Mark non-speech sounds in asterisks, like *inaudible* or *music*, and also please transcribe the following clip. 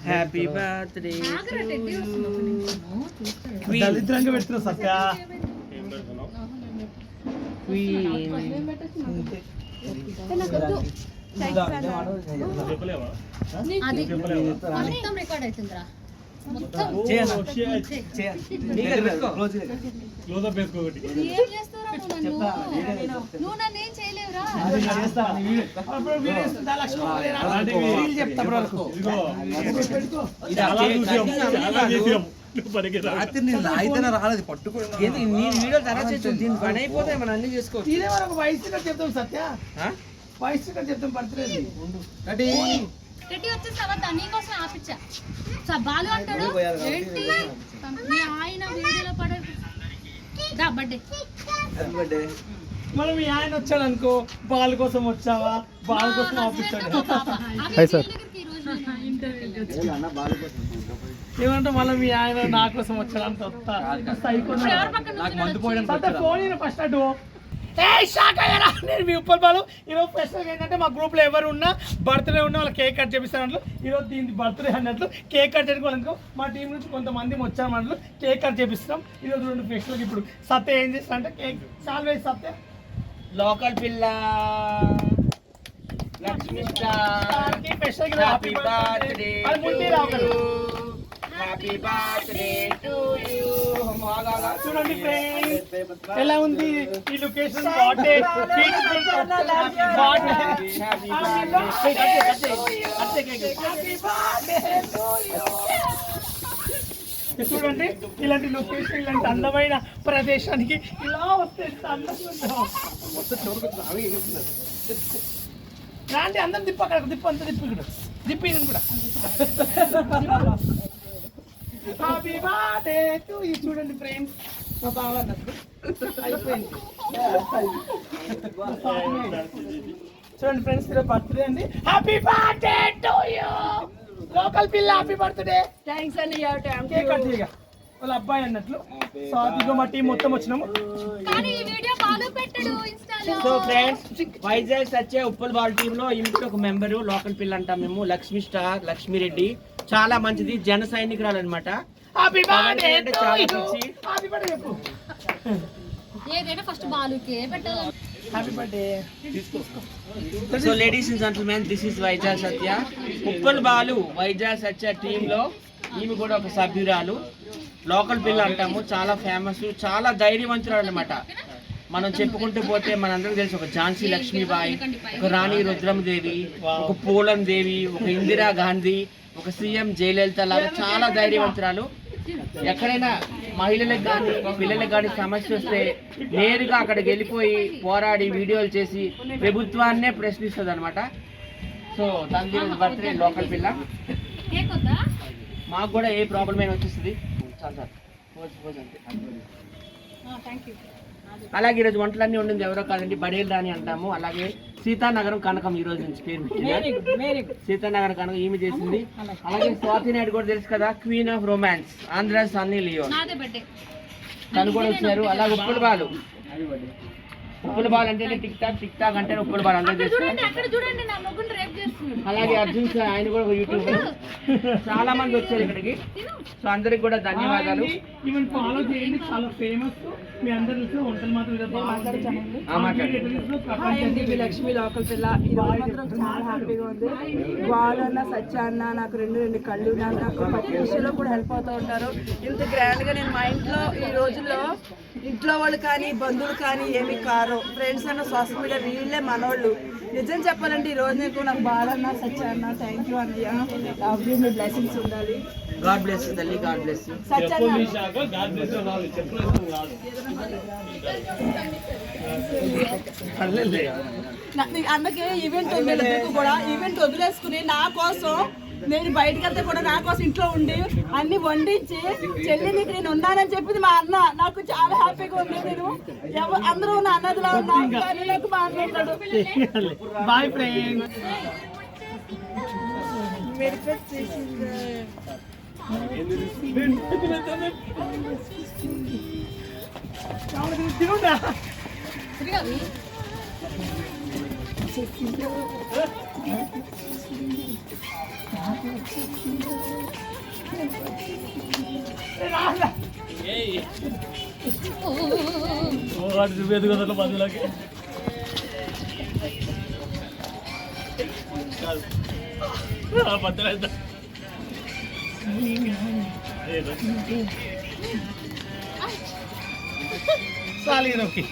Happy birthday దళిద్రంగా పెడుతున్నా సత్య అది మొత్తం రికార్డ్ అవుతుందిరా మొత్తం ఏం చేస్తారా నువ్వు నన్ను నువ్వు నన్ను ఏం చేయలేవురా రాలేదు పట్టుకో నీ వీడియో తర్వాత దీని పని అయిపోతే మనం అన్ని చేసుకోవచ్చు ఇదే వరకు వయసు చెప్తాం సత్య వయసు ఇక్కడ చెప్తాం బర్త్డే రెడ్డి వచ్చేసావా ఆపిచ్చా బాలు అంటాడు ఏంటి ఆయన వీడియోలో బర్త్డే మనం మీ ఆయన వచ్చాడు అనుకో బాల్ కోసం వచ్చావా? బాల్ కోసం ఆపిస్తాడు *laughs* ఏమంటే మళ్ళీ మీ ఆయన నా కోసం వచ్చాడు అంత వస్తా ఫస్ట్ అటు. ఏ షాక్ అయ్యారా? నేను మీ ఉప్పల్ బాలు. ఈరోజు స్పెషల్ ఏంటంటే మా గ్రూప్లో ఎవరు ఉన్నా బర్త్డే ఉన్నా వాళ్ళ కేక్ కట్ చేపిస్తాను ఈరోజు దీని బర్త్డే అన్నట్లు. కేక్ కట్ చేసుకోవాలనుకో మా టీం నుంచి కొంతమంది వచ్చాము అన్నట్లు కేక్ కట్ చేపిస్తాం ఈరోజు రెండు స్పెషల్ ఇప్పుడు. సత్య ఏం చేస్తా అంటే కేక్ చాలా వేసి సత్య. లోకల్ పిల్ల లక్ష్మి స్టార్ దానికి స్పెషల్ హ్యాపీ బర్త్డే అది ముందే రావు హ్యాపీ బర్త్డే టు యూ చూడండి ఫ్రెండ్స్ ఎలా ఉంది ఈ లొకేషన్ బాటే చూడండి ఇలాంటి లొకేషన్ ఇలాంటి అందమైన ప్రదేశానికి ఇలా వస్తే అందంగా రాండి అందరం దిప్ప అక్కడ దిప్పు అంత దిప్పు కూడా దిప్పి కూడా. హ్యాపీ బర్త్డే టు ఈ చూడండి ఫ్రెండ్స్ మా బావ అయిపోయింది. చూడండి ఫ్రెండ్స్ ఈరోజు బర్త్డే అండి. Happy birthday to you local పిల్ల హ్యాపీ బర్త్డే థ్యాంక్స్ అండి కేక్ కట్ చేయగా. వాళ్ళ అబ్బాయి అన్నట్లు. సో అదిగో మా టీం మొత్తం వచ్చినాము. కానీ ఈ వీడియో బాలు పెట్టడు ఇన్స్టాలో సో ఫ్రెండ్స్ వైజాగ్ సచ్చే ఉప్పల్ బాల్ టీమ్లో ఇంటి ఒక మెంబరు లోకల్ పిల్ల అంటాం మేము లక్ష్మి స్టార్ లక్ష్మి రెడ్డి. చాలా మంచిది జన సైనికురాలు అనమాట హ్యాపీ బర్త్డే అంటే టు చాలా యు పిచ్చి. హ్యాపీ బర్త్డే చెప్పు. ఏదైనా ఫస్ట్ బాలుకే పెట్టాలి happy birthday so ladies and gentlemen this is Vizag Satya Uppal Balu Vizag Satya టీమ్లో ఈమె కూడా ఒక సభ్యురాలు. లోకల్ పిల్ల అంటాము. చాలా ఫేమస్ చాలా ధైర్యవంతురాలు అనమాట మనం చెప్పుకుంటూ పోతే మనందరం తెలుసు ఒక ఝాన్సీ లక్ష్మీబాయి ఒక రాణి రుద్రమదేవి ఒక పూలం దేవి ఒక ఇందిరా గాంధీ ఒక సీఎం జయలలిత లాగా చాలా ధైర్యవంతురాలు. ఎక్కడైనా మహిళలకు కానీ పిల్లలకు కానీ సమస్య వస్తే నేరుగా అక్కడికి వెళ్ళిపోయి పోరాడి వీడియోలు చేసి ప్రభుత్వాన్నే ప్రశ్నిస్తుంది అనమాట సో దాని బర్త్డే లోకల్ పిల్ల. మాకు కూడా ఏ ప్రాబ్లం అయినా వచ్చేస్తుంది. అలాగే ఈరోజు వంటలన్నీ ఉండింది ఎవరో కాదండి బడేల్ రాణి అంటాము. అలాగే సీతానగరం కనకం ఈ రోజు నుంచి పేరు. సీతానగరం కనకం ఈమె చేసింది. అలాగే స్వాతి నాయుడు కూడా తెలుసు కదా queen of romance Andhra Sunny Leone తను కూడా వచ్చారు. అలాగే ఉప్పుల బాలు. ఉప్పుల బాల్ అంటే టిక్ టాక్ టిక్ టాక్ అంటే ఉప్పుల బాల్. అందరూ అలాగే అర్జున్ సార్ ఆయన కూడా ఒక యూట్యూబర్ చాలా మంది వచ్చారు ఇక్కడికి. సో అందరికి కూడా ధన్యవాదాలు. ఈవెన్ ఫాలో చేయండి. చాలా ఫేమస్ మీ అందరు వంటలు మాత్రం లక్ష్మి లోకల్ పిల్ల ఈ రోజు మాత్రం చాలా హ్యాపీగా ఉంది. వాళ్ళన్న సత్య అన్న నాకు రెండు రెండు కళ్ళు నాకు నాకు ప్రతి విషయంలో కూడా హెల్ప్ అవుతూ ఉంటారు. ఇంత గ్రాండ్గా నేను మా ఇంట్లో ఈ రోజుల్లో ఇంట్లో వాళ్ళు కానీ బంధువులు కానీ ఏమి కారు. ఫ్రెండ్స్ అన్న సోషల్ మీడియా వీళ్ళే మనోళ్ళు. నిజం చెప్పాలంటే ఈ రోజు నీకు నాకు బాలన్న సత్య అన్న థ్యాంక్ యూ అన్నయ్య లవ్ యూ మీ బ్లెస్సింగ్స్ ఉండాలి. గాడ్ బ్లెస్ తల్లి గాడ్ బ్లెస్ అందుకే ఈవెంట్ వీళ్ళిద్దరికీ కూడా? ఈవెంట్ వదిలేసుకుని నా కోసం నేను బయటకు వెళ్తే కూడా నా కోసం ఇంట్లో ఉండి అన్ని వండించి చెల్లి నీకు నేను ఉన్నానని చెప్పింది మా అన్న. నాకు చాలా హ్యాపీగా ఉంది నేను. అందరూ నా అన్నదిలా ఉన్నా నాకు boyfriend. తిరుగుతా తిరిగావి చాలు ఈయనకి